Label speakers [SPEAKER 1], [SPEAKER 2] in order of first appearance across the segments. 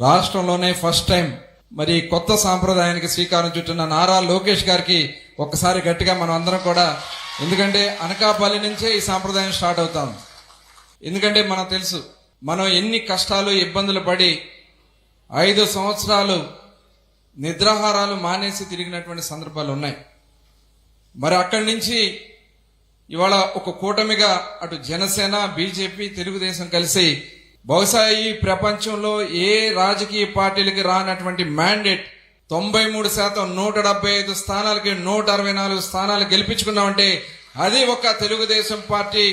[SPEAKER 1] రాష్ట్రంలోనే first time మరి కొత్త సాంప్రదాయానికి శ్రీకారం చుట్టిన నారా లోకేష్ గారికి ఒక్కసారి గట్టిగా మనం అందరం కూడా ఎందుకంటే అనకాపల్లి నుంచే ఈ సాంప్రదాయం స్టార్ట్ అవుతాం. ఎందుకంటే మనకు తెలుసు మనం ఎన్ని కష్టాలు ఇబ్బందులు పడి ఐదు సంవత్సరాలు నిద్రాహారాలు మానేసి తిరిగినటువంటి సందర్భాలు ఉన్నాయి. మరి అక్కడి నుంచి ఇవాళ ఒక కూటమిగా అటు జనసేన బీజేపీ తెలుగుదేశం కలిసి బహుశా ఈ ప్రపంచంలో ఏ రాజకీయ పార్టీలకి రానటువంటి మ్యాండేట్ తొంభై మూడు శాతం నూట డెబ్బై ఐదు స్థానాలకి నూట అరవై నాలుగు స్థానాలు గెలిపించుకున్నామంటే అది ఒక తెలుగుదేశం పార్టీ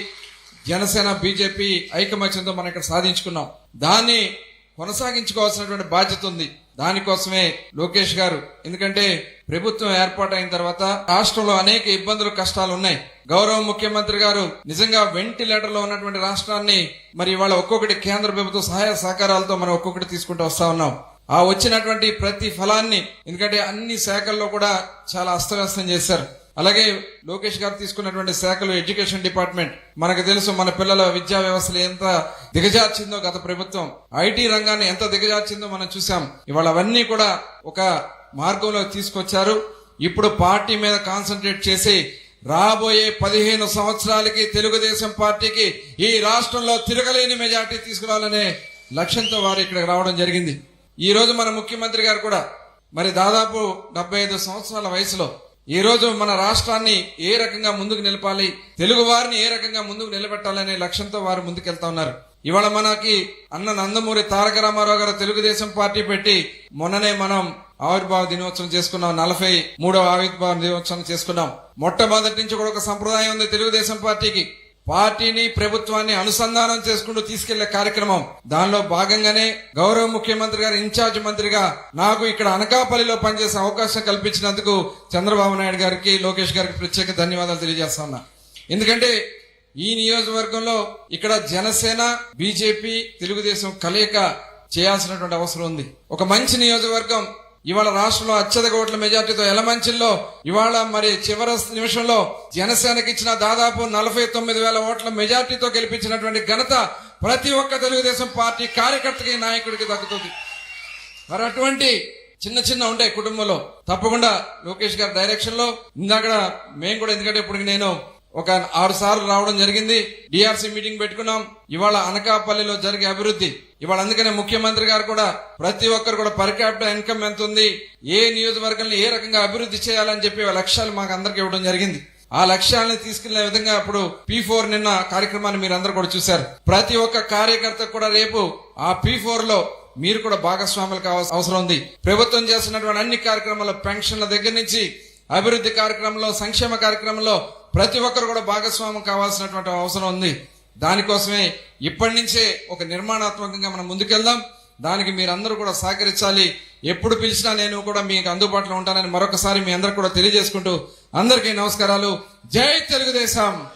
[SPEAKER 1] జనసేన బీజేపీ ఐకమత్యంతో మనం ఇక్కడ సాధించుకున్నాం. దాన్ని కొనసాగించుకోవాల్సినటువంటి బాధ్యత ఉంది. దానికోసమే లోకేష్ గారు ఎందుకంటే ప్రభుత్వం ఏర్పాటైన తర్వాత రాష్ట్రంలో అనేక ఇబ్బందులు కష్టాలు ఉన్నాయి. గౌరవ ముఖ్యమంత్రి గారు నిజంగా వెంటిలేటర్లో ఉన్నటువంటి రాష్ట్రాన్ని మరి ఇవాళ ఒక్కొక్కటి కేంద్ర ప్రభుత్వ సహాయ సహకారాలతో మనం ఒక్కొక్కటి తీసుకుంటూ వస్తా ఉన్నాం. ఆ వచ్చినటువంటి ప్రతి ఫలాన్ని ఎందుకంటే అన్ని శాఖల్లో కూడా చాలా అస్తవ్యస్తం చేశారు. అలాగే లోకేష్ గారు తీసుకున్నటువంటి శాఖలు ఎడ్యుకేషన్ డిపార్ట్మెంట్ మనకు తెలుసు మన పిల్లల విద్యా వ్యవస్థలు ఎంత దిగజార్చిందో గత ప్రభుత్వం. ఐటీ రంగాన్ని ఎంత దిగజార్చిందో మనం చూసాం ఇవాళ అవన్నీ కూడా ఒక మార్గంలో తీసుకొచ్చారు. ఇప్పుడు పార్టీ మీద కాన్సన్ట్రేట్ చేసి రాబోయే పదిహేను సంవత్సరాలకి తెలుగుదేశం పార్టీకి ఈ రాష్ట్రంలో తిరగలేని మెజార్టీ తీసుకురావాలనే లక్ష్యంతో వారు ఇక్కడికి రావడం జరిగింది. ఈ రోజు మన ముఖ్యమంత్రి గారు కూడా మరి దాదాపు డెబ్బై ఐదు సంవత్సరాల వయసులో ఈ రోజు మన రాష్ట్రాన్ని ఏ రకంగా ముందుకు నిలపాలి తెలుగు వారిని ఏ రకంగా ముందుకు నిలబెట్టాలనే లక్ష్యంతో వారు ముందుకెళ్తా ఉన్నారు. ఇవాళ మనకి అన్న నందమూరి తారక రామారావు గారు తెలుగుదేశం పార్టీ పెట్టి మొన్ననే మనం ఆవిర్భావ దినోత్సవం చేసుకున్నాం నలభై మూడవ ఆవిర్భావ దినోత్సవం చేసుకున్నాం. మొట్టమొదటి నుంచి కూడా ఒక సంప్రదాయం ఉంది తెలుగుదేశం పార్టీకి. పార్టీని ప్రభుత్వాన్ని అనుసంధానం చేసుకుంటూ తీసుకెళ్ళే కార్యక్రమం. దానిలో భాగంగానే గౌరవ ముఖ్యమంత్రి గారు ఇన్ఛార్జ్ మంత్రిగా నాకు ఇక్కడ అనకాపల్లిలో పనిచేసే అవకాశం కల్పించినందుకు చంద్రబాబు నాయుడు గారికి లోకేష్ గారికి ప్రత్యేక ధన్యవాదాలు తెలియజేస్తా ఉన్నా. ఎందుకంటే ఈ నియోజకవర్గంలో ఇక్కడ జనసేన బీజేపీ తెలుగుదేశం కలయిక చేయాల్సినటువంటి అవసరం ఉంది. ఒక మంచి నియోజకవర్గం ఇవాళ రాష్ట్రంలో అత్యధిక ఓట్ల మెజార్టీతో ఎలమంచిల్లో ఇవాళ మరి చివరి నిమిషంలో జనసేనకి ఇచ్చిన దాదాపు నలభై తొమ్మిది వేల ఓట్ల మెజార్టీతో గెలిపించినటువంటి ఘనత ప్రతి ఒక్క తెలుగుదేశం పార్టీ కార్యకర్తకి నాయకుడికి దక్కుతుంది. మరి అటువంటి చిన్న చిన్న ఉంటాయి కుటుంబంలో తప్పకుండా లోకేష్ గారి డైరెక్షన్లో. ఇందాక మేము కూడా ఎందుకంటే ఇప్పుడు నేను ఒక ఆరు సార్లు రావడం జరిగింది. డిఆర్సీ మీటింగ్ పెట్టుకున్నాం. ఇవాళ అనకాపల్లిలో జరిగే అభివృద్ధి. ఇవాళ అందుకనే ముఖ్యమంత్రి గారు కూడా ప్రతి ఒక్కరు కూడా పర్ క్యాపిటల్ ఇన్కమ్ ఎంత ఉంది ఏ నియోజకవర్గంలో ఏ రకంగా అభివృద్ధి చేయాలని చెప్పి ఆ లక్ష్యాలు మాకు అందరికి ఇవ్వడం జరిగింది. ఆ లక్ష్యాలను తీసుకెళ్ళే విధంగా అప్పుడు పీ ఫోర్ నిన్న కార్యక్రమాన్ని మీరు అందరు కూడా చూశారు. ప్రతి ఒక్క కార్యకర్త కూడా రేపు ఆ పీ ఫోర్లో మీరు కూడా భాగస్వాములు కావాల్సిన అవసరం ఉంది. ప్రభుత్వం చేస్తున్నటువంటి అన్ని కార్యక్రమాల్లో పెన్షన్ల దగ్గర నుంచి అభివృద్ధి కార్యక్రమంలో సంక్షేమ కార్యక్రమంలో ప్రతి ఒక్కరు కూడా భాగస్వామ్యం కావాల్సినటువంటి అవసరం ఉంది. దానికోసమే ఇప్పటి నుంచే ఒక నిర్మాణాత్మకంగా మనం ముందుకెళ్దాం. దానికి మీరందరూ కూడా సహకరించాలి. ఎప్పుడు పిలిచినా నేను కూడా మీకు అందుబాటులో ఉంటానని మరొకసారి మీ అందరికి కూడా తెలియజేసుకుంటూ అందరికీ నమస్కారాలు. జై తెలుగుదేశం!